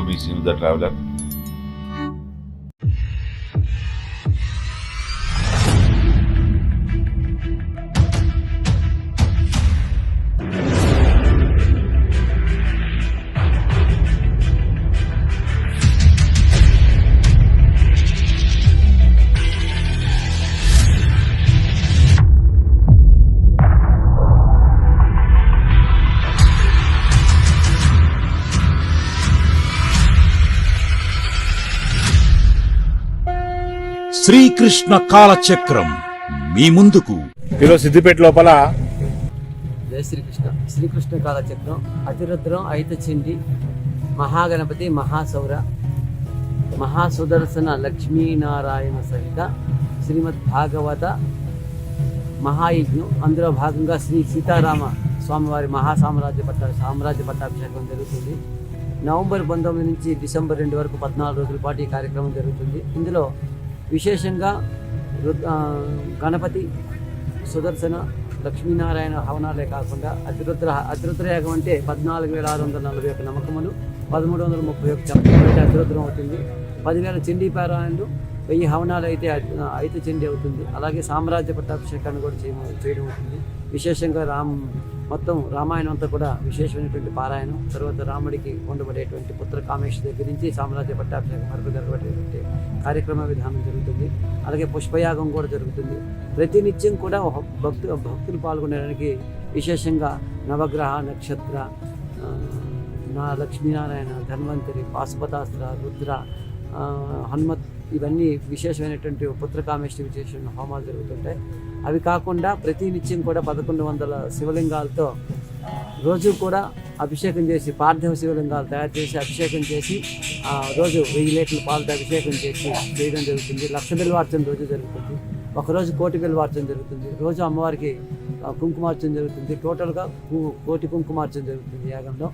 to be seen with the traveler. Srikrishna కాలచక్రం. మీ ముందుకు. ఈరోజు సిద్దిపేట లోపల. జయ శ్రీకృష్ణ. శ్రీకృష్ణ కాలచక్రం అతిరుద్రం ఐతచిండి మహాగణపతి మహాసౌర మహాసుదర్శన లక్ష్మీనారాయణ సహిత శ్రీమద్ భాగవత మహాయజ్ఞం. అందులో భాగంగా శ్రీ సీతారామ స్వామివారి మహాసామ్రాజ్య పట్ట సామ్రాజ్య పట్టాభిషేకం జరుగుతుంది. నవంబర్ పంతొమ్మిది నుంచి డిసెంబర్ రెండు వరకు పద్నాలుగు రోజుల పాటు ఈ కార్యక్రమం జరుగుతుంది. ఇందులో విశేషంగా గణపతి సుదర్శన లక్ష్మీనారాయణ హవనాలే కాకుండా అతిరుద్ర అతిరుద్రయాగం అంటే పద్నాలుగు వేల ఆరు వందల నలభై ఒక నమ్మకములు పదమూడు వందల ముప్పై ఒక చంపకం అతిరుద్రం అవుతుంది. పదివేల చండీ పారాయణలు వెయ్యి హవనాలు అయితే అయితే చండీ అవుతుంది. అలాగే సామ్రాజ్య పట్టాభిషేకాన్ని కూడా చేయడం అవుతుంది. విశేషంగా రామ్ మొత్తం రామాయణం అంతా కూడా విశేషమైనటువంటి పారాయణం తర్వాత రాముడికి ఉండబడేటువంటి పుత్ర కామేశ్వర దగ్గర నుంచి సామ్రాజ్య పట్టాభిషేకం వరకు జరగబడేటువంటి కార్యక్రమ విధానం జరుగుతుంది. అలాగే పుష్పయాగం కూడా జరుగుతుంది. ప్రతినిత్యం కూడా భక్తు భక్తులు పాల్గొనడానికి విశేషంగా నవగ్రహ నక్షత్ర నా లక్ష్మీనారాయణ ధన్వంతరి పాశుపతాస్త్ర రుద్ర హనుమత్ ఇవన్నీ విశేషమైనటువంటి పుత్రకామేశ్వరి విశేషమైన హోమాలు జరుగుతుంటాయి. అవి కాకుండా ప్రతి నిత్యం కూడా పదకొండు వందల శివలింగాలతో రోజు కూడా అభిషేకం చేసి పార్థివ శివలింగాలు తయారు చేసి అభిషేకం చేసి రోజు వెయ్యి లీటర్ల పాలతో అభిషేకం చేసి చేయడం జరుగుతుంది. లక్ష బిల్వార్చన రోజు జరుగుతుంది. ఒకరోజు కోటి బిల్వార్చన జరుగుతుంది. రోజు అమ్మవారికి కుంకుమార్చన జరుగుతుంది. టోటల్గా కోటి కుంకుమార్చన జరుగుతుంది యాగంలో.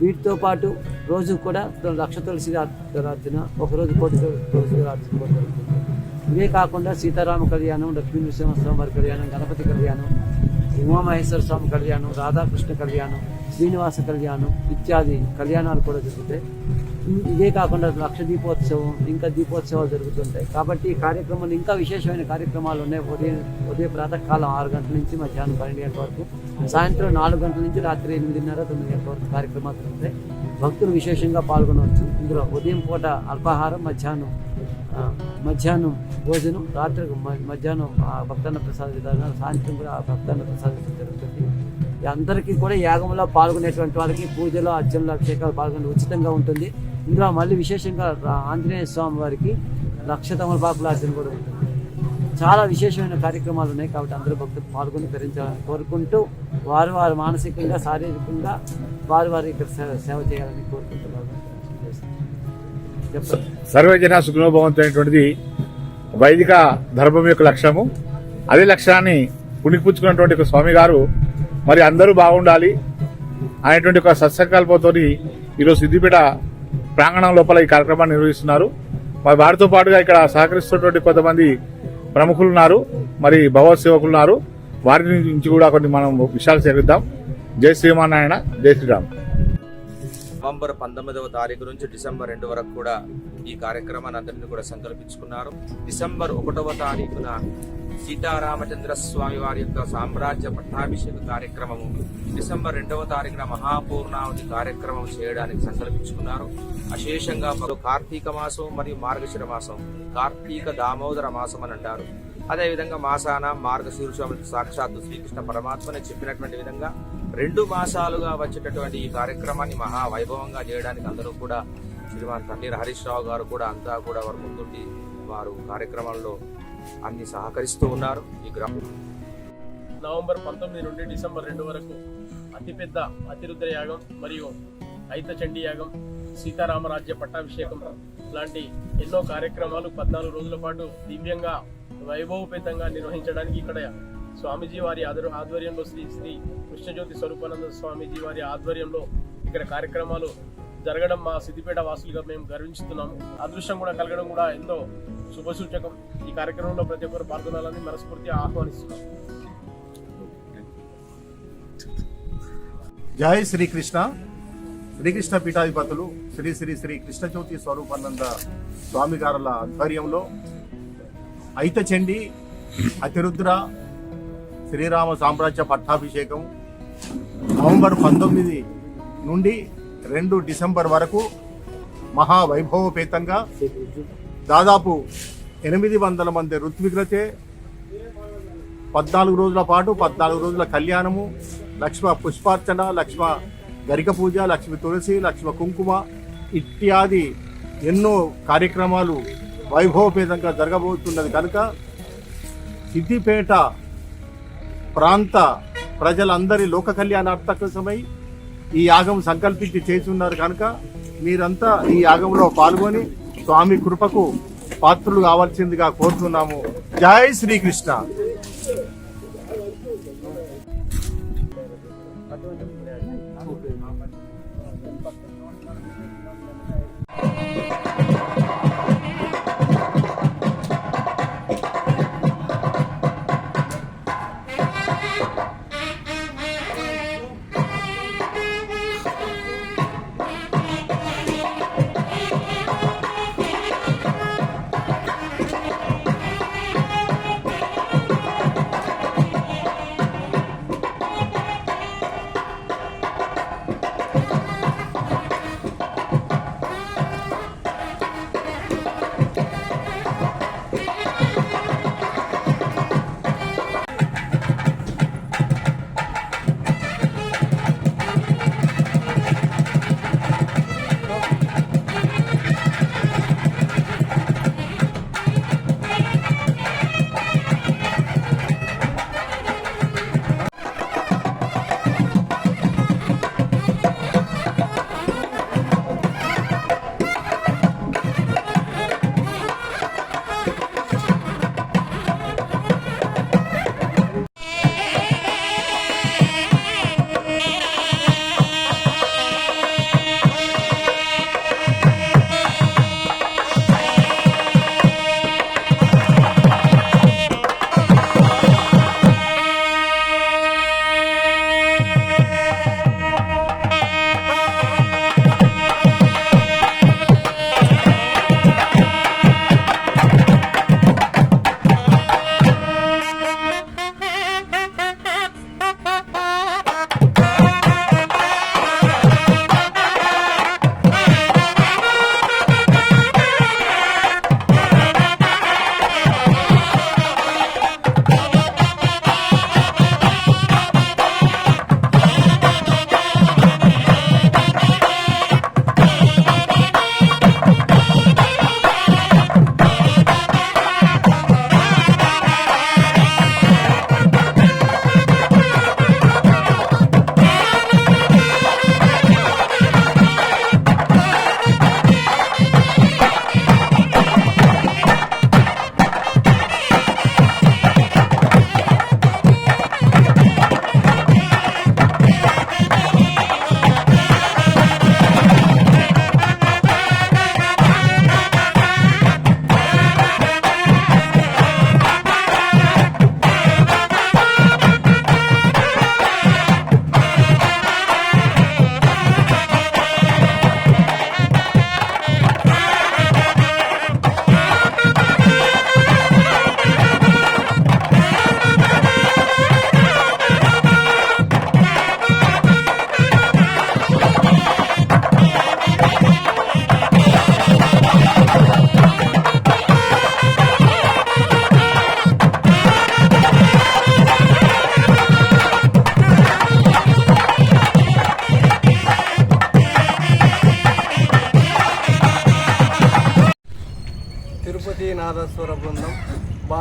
వీటితో పాటు రోజు కూడా లక్ష తులసి రాజున ఒకరోజు కోటి తులసి అర్చన ఇవే కాకుండా సీతారామ కళ్యాణం లక్ష్మీ నృసింహస్వామి వారి కళ్యాణం గణపతి కళ్యాణం ఉమామహేశ్వర స్వామి కళ్యాణం రాధాకృష్ణ కళ్యాణం శ్రీనివాస కళ్యాణం ఇత్యాది కళ్యాణాలు కూడా జరుగుతాయి. ఇదే కాకుండా లక్ష దీపోత్సవం ఇంకా దీపోత్సవాలు జరుగుతుంటాయి. కాబట్టి ఈ కార్యక్రమాలు ఇంకా విశేషమైన కార్యక్రమాలు ఉన్నాయి. ఉదయం ఉదయం ప్రాతకాలం ఆరు గంటల నుంచి మధ్యాహ్నం పన్నెండు గంటల వరకు సాయంత్రం నాలుగు గంటల నుంచి రాత్రి ఎనిమిదిన్నర తొమ్మిది గంటల వరకు కార్యక్రమాలు జరుగుతాయి. భక్తులు విశేషంగా పాల్గొనవచ్చు. ఇందులో ఉదయం పూట అల్పాహారం మధ్యాహ్నం మధ్యాహ్నం భోజనం రాత్రి మధ్యాహ్నం భక్తాన్న భక్తన్న ప్రసాద విధానం సాయంత్రం కూడా ఆ భక్తన్న ప్రసాద జరుగుతుంది. అందరికీ కూడా యాగంలో పాల్గొనేటువంటి వాళ్ళకి పూజలు అర్చనలు అభిషేకాలు పాల్గొనే ఉచితంగా ఉంటుంది. ఇందులో మళ్ళీ విశేషంగా ఆంజనేయ స్వామి వారికి లక్ష తమలపాకుల అర్చన కూడా ఉంటుంది. చాలా విశేషమైన కార్యక్రమాలు ఉన్నాయి కాబట్టి అందరూ భక్తులు పాల్గొని ధరించాలని కోరుకుంటూ వారు వారు మానసికంగా శారీరకంగా వారు వారు ఇక్కడ సేవ సేవ చేయాలని కోరుకుంటున్నారు చెప్పండి. సర్వజన సుఖనోభవంతో అనేటువంటిది వైదిక ధర్మం యొక్క లక్ష్యము. అదే లక్ష్యాన్ని పుణికిపుచ్చుకున్నటువంటి ఒక స్వామి గారు మరి అందరూ బాగుండాలి అనేటువంటి ఒక సత్సంకల్పంతో ఈరోజు సిద్దిపేట ప్రాంగణం లోపల ఈ కార్యక్రమాన్ని నిర్వహిస్తున్నారు. మరి వారితో పాటుగా ఇక్కడ సహకరిస్తున్నటువంటి కొంతమంది ప్రముఖులు ఉన్నారు. మరి భగవత్ సేవకులు ఉన్నారు. వారి నుంచి కూడా కొన్ని మనం విషయాలు సేకరిద్దాం. జై శ్రీమానారాయణ జై శ్రీరామ్. నవంబర్ పంతొమ్మిదవ తారీఖు నుంచి డిసెంబర్ రెండు వరకు కూడా ఈ కార్యక్రమాన్ని అందరినీ కూడా సంకల్పించుకున్నారు. డిసెంబర్ ఒకటవ తారీఖున సీతారామచంద్ర స్వామి వారి యొక్క సామ్రాజ్య పట్టాభిషేక కార్యక్రమము డిసెంబర్ రెండవ తారీఖున మహాపూర్ణావతి కార్యక్రమం చేయడానికి సంకల్పించుకున్నారు. అశేషంగా పలు కార్తీక మాసం మరియు మార్గశిర మాసం కార్తీక దామోదర మాసం అని అంటారు. అదేవిధంగా మాసాన మార్గశీర్షములకు సాక్షాత్తు శ్రీకృష్ణ పరమాత్మని చెప్పినటువంటి విధంగా రెండు మాసాలుగా వచ్చేటటువంటి ఈ కార్యక్రమాన్ని మహా వైభవంగా చేయడానికి అందరూ కూడా శ్రీమాన్ తన్నీర్ హరీష్ రావు గారు కూడా అంతా కూడా వారు ముందుండి వారు కార్యక్రమాల్లో అన్ని సహకరిస్తూ ఉన్నారు. ఈ గ్రామం నవంబర్ పంతొమ్మిది నుండి డిసెంబర్ రెండు వరకు అతిపెద్ద అతిరుద్ర యాగం మరియు ఐత చండీ యాగం సీతారామరాజ్య పట్టాభిషేకం లాంటి ఎన్నో కార్యక్రమాలు పద్నాలుగు రోజుల పాటు దివ్యంగా వైభవపేతంగా నిర్వహించడానికి ఇక్కడ స్వామీజీ వారి ఆధ్వర్యంలో శ్రీ శ్రీ కృష్ణజ్యోతి స్వరూపానంద స్వామీజీ వారి ఆధ్వర్యంలో ఇక్కడ కార్యక్రమాలు జరగడం మా సిద్దిపేట వాసులుగా మేము గర్వించుతున్నాము. అదృష్టం కూడా కలగడం కూడా ఎంతో శుభసూచకం. ఈ కార్యక్రమంలో ప్రతి ఒక్కరు పాల్గొనాలని మనస్ఫూర్తిగా ఆహ్వానిస్తున్నాము జై శ్రీకృష్ణ శ్రీకృష్ణ పీఠాధిపతులు శ్రీ శ్రీ శ్రీ కృష్ణజ్యోతి స్వరూపానంద స్వామి గారుల ఆధ్వర్యంలో ఐతచండి అతిరుద్ర శ్రీరామ సామ్రాజ్య పట్టాభిషేకం నవంబర్ పంతొమ్మిది నుండి రెండు డిసెంబర్ వరకు మహావైభవపేతంగా దాదాపు ఎనిమిది వందల మంది ఋత్వికులచే పద్నాలుగు రోజుల పాటు పద్నాలుగు రోజుల కళ్యాణము లక్ష్మ పుష్పార్చన లక్ష్మ గరిక పూజ లక్ష్మి తులసి లక్ష్మ కుంకుమ ఇత్యాది ఎన్నో కార్యక్రమాలు వైభవపేతంగా జరగబోతున్నది కనుక సిద్దిపేట ప్రాంత ప్రజలందరి లోక కళ్యాణార్థకమై ఈ యాగం సంకల్పించి చేస్తున్నారు కనుక మీరంతా ఈ యాగంలో పాల్గొని స్వామి కృపకు పాత్రులు కావాల్సిందిగా కోరుతున్నాము. జై శ్రీకృష్ణ.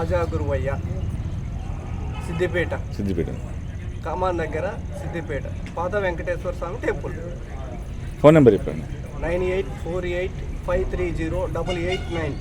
బాజా గురువయ్య సిద్దిపేట. సిద్దిపేట. కామాన్ దగ్గర సిద్దిపేట పాత Venkateshwara Swamy temple. Phone number చెప్పండి. Nine eight four eight five three zero double eight nine.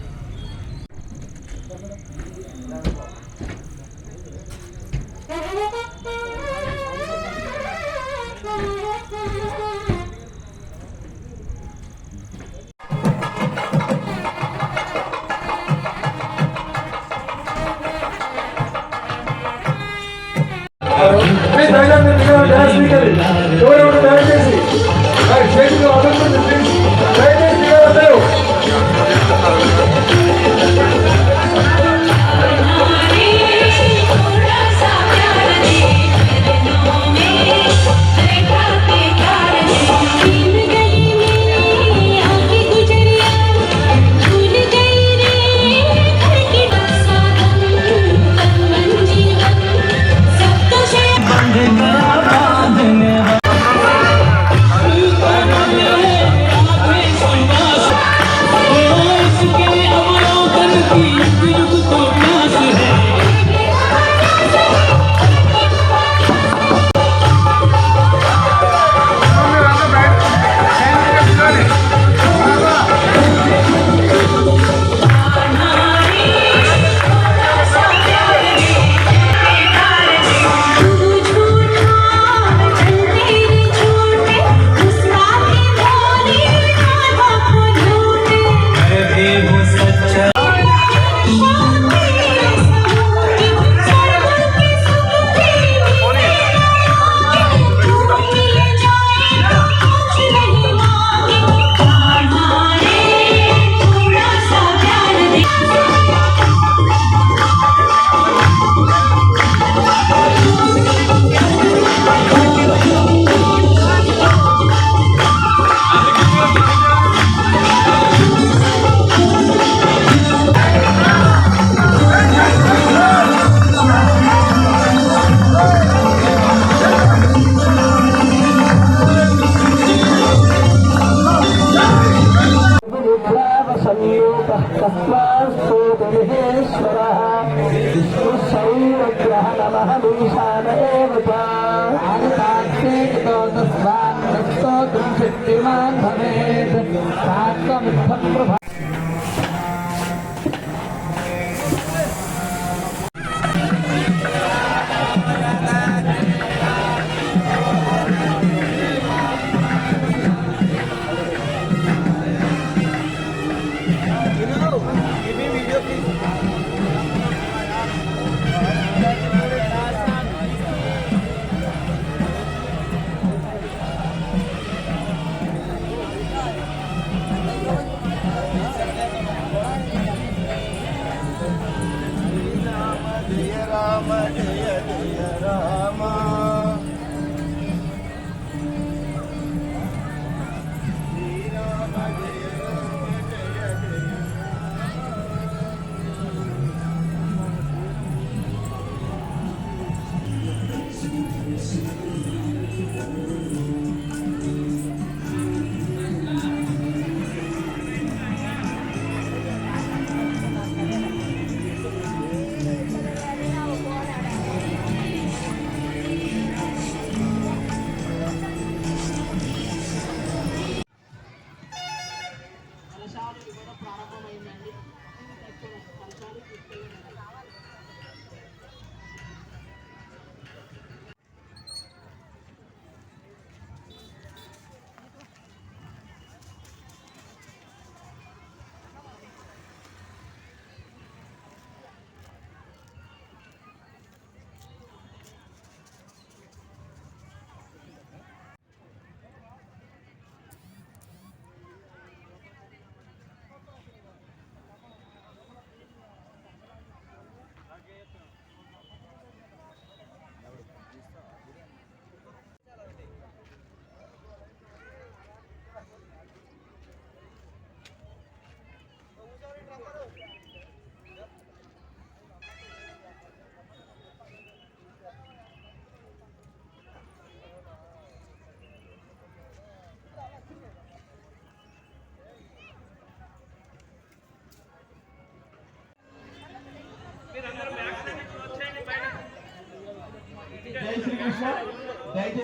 జై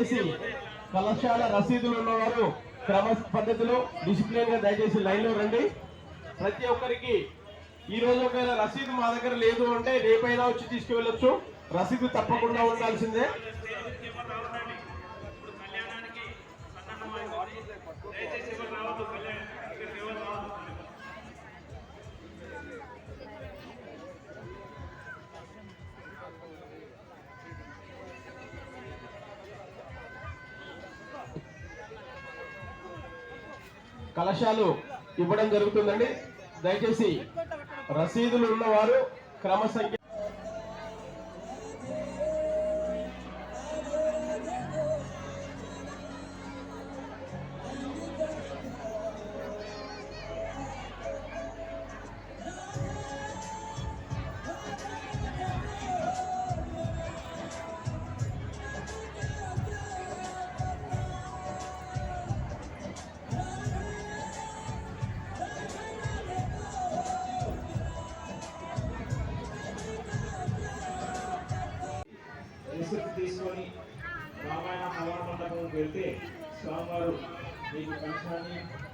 దయచేసి కళాశాల రసీదులు ఉన్నవారు క్రమ పద్ధతిలో డిసిప్లిన్గా దయచేసి లైన్లో రండి. ప్రతి ఒక్కరికి ఈ రోజు ఒకవేళ రసీదు మా దగ్గర లేదు అంటే రేపైనా వచ్చి తీసుకువెళ్ళొచ్చు. రసీదు తప్పకుండా ఉండాల్సిందే. కలశాలు ఇవ్వడం జరుగుతుందండి. దయచేసి రసీదులు ఉన్నవారు క్రమ సంఖ్య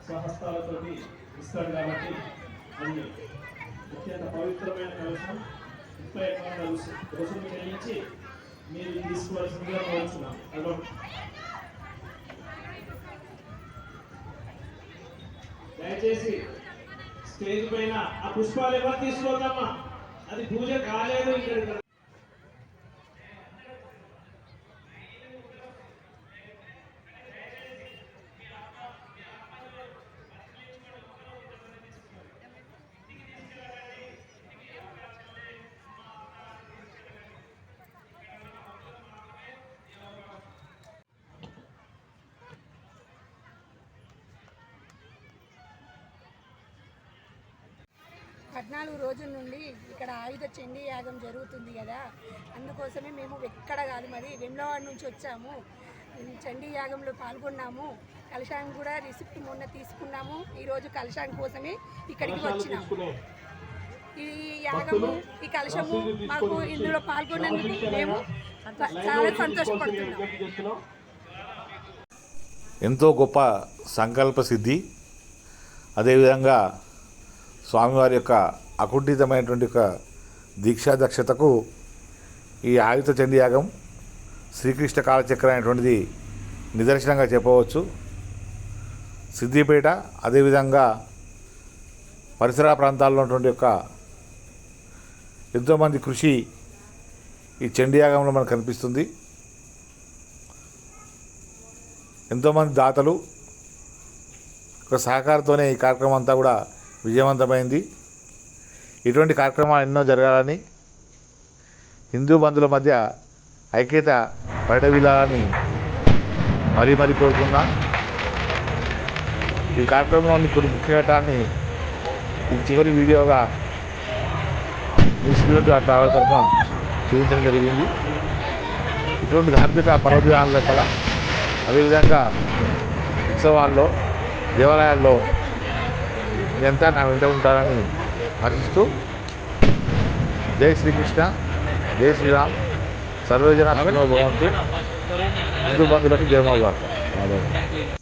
స్వహస్తాలతో ఇస్తాడు కాబట్టి అది అత్యంత పవిత్రమైన కలుషం ముప్పై ఎకరాల రుసు రుసుము చెల్లించి మీరు తీసుకోవాల్సిందిగా కోరుతున్నాం హలో దయచేసి స్టేజ్ పైన ఆ పుష్పాలు ఎవరు తీసుకోవద్దమ్మా అది పూజ కాలేదు ఇక్కడ. పద్నాలుగు రోజుల నుండి ఇక్కడ ఆయుధ చండీ యాగం జరుగుతుంది కదా. అందుకోసమే మేము ఎక్కడ కాదు మరి వెమ్లవాడ నుంచి వచ్చాము. ఈ చండీ యాగంలో పాల్గొన్నాము. కలశాంగ్ కూడా రిసిప్ట్ మొన్న తీసుకున్నాము. ఈరోజు కలశాంగ్ కోసమే ఇక్కడికి వచ్చినాము ఈ యాగము ఈ కలశము మాకు ఇందులో పాల్గొన్నందుకు మేము చాలా సంతోషపడుతున్నాం. విజ్ఞప్తి చేస్తున్నాం. ఎంతో గొప్ప సంకల్ప సిద్ధి. అదేవిధంగా స్వామివారి యొక్క అకుంఠితమైనటువంటి ఒక దీక్షా దక్షతకు ఈ ఆయుధ చండియాగం శ్రీకృష్ణ కాలచక్ర అనేటువంటిది నిదర్శనంగా చెప్పవచ్చు. సిద్దిపేట అదేవిధంగా పరిసర ప్రాంతాల్లో ఉన్నటువంటి యొక్క ఎంతోమంది కృషి ఈ చండీయాగంలో మనకు కనిపిస్తుంది. ఎంతోమంది దాతలు ఒక సహకారంతోనే ఈ కార్యక్రమం అంతా కూడా విజయవంతమైంది. ఇటువంటి కార్యక్రమాలు ఎన్నో జరగాలని హిందూ బంధువుల మధ్య ఐక్యత పడవిలాలని మరీ మరీ కోరుకున్నా. ఈ కార్యక్రమంలోని కొన్ని ముఖ్య ఘటాన్ని ఈ చివరి వీడియోగా ఇన్స్టిట్యూట్ ట్రావెల్ తరఫున చూపించడం జరిగింది. ఇటువంటి ధార్మిక పర్వదినాల కల అదేవిధంగా ఉత్సవాల్లో దేవాలయాల్లో ఇదంతా నా వెంట ఉంటారని ఆశిస్తూ జై శ్రీకృష్ణ జై శ్రీరామ్. సర్వజన భగవంతు హిందూ బంధువులకు జయమవుగాక